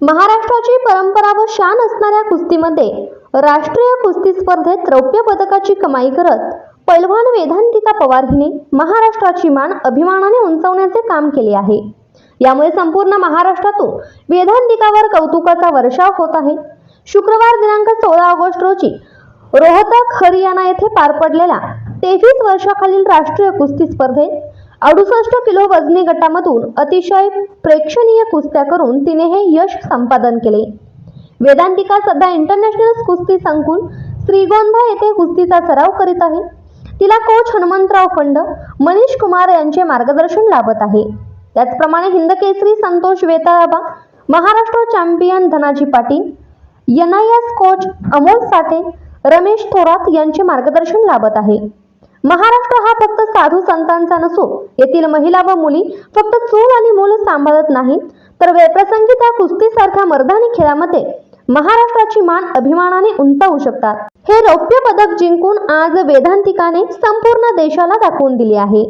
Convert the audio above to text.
महाराष्ट्राची परंपरा व शान असणाऱ्या कुस्तीमध्ये राष्ट्रीय कुस्ती स्पर्धेत रौप्य पदकाची कमाई करत पैलवान वेदांतिका पवार हिने महाराष्ट्राची मान अभिमानाने उंचावण्याचे काम केले आहे. यामुळे संपूर्ण महाराष्ट्रातून वेदांतिकावर कौतुकाचा वर्षाव होत आहे. शुक्रवार दिनांक सोळा ऑगस्ट रोजी रोहतक हरियाणा येथे पार पडलेल्या तेवीस वर्षाखालील राष्ट्रीय कुस्ती स्पर्धेत अडुसष्ट किलो वजनी गटामधून अतिशय प्रेक्षणीय कुस्त्या करून तिने हे यश संपादन केले. वेदांतिका सध्या इंटरनॅशनल कुस्ती संकुल श्रीगोंदा येथे कुस्तीचा सराव करीत आहे. तिला कोच हनुमंतराव फंड मनीष कुमार यांचे मार्गदर्शन लाभत आहे. त्याचप्रमाणे Hindkesari Santosh Vetalaba Maharashtra champion Dhanaji Patil NIS coach Amol Sathe Ramesh Thorat यांचे मार्गदर्शन लाभत आहे. महाराष्ट्र हा फक्त साधू संतांचा नसून येथील महिला व मुली फक्त चूल आणि मूल सांभाळत नाहीत तर वेळप्रसंगी त्या कुस्तीसारख्या मर्दानी खेळामध्ये महाराष्ट्राची मान अभिमानाने उंचावू शकतात. हे रौप्य पदक जिंकून आज वेदांतिकाने संपूर्ण देशाला दाखवून दिले आहे.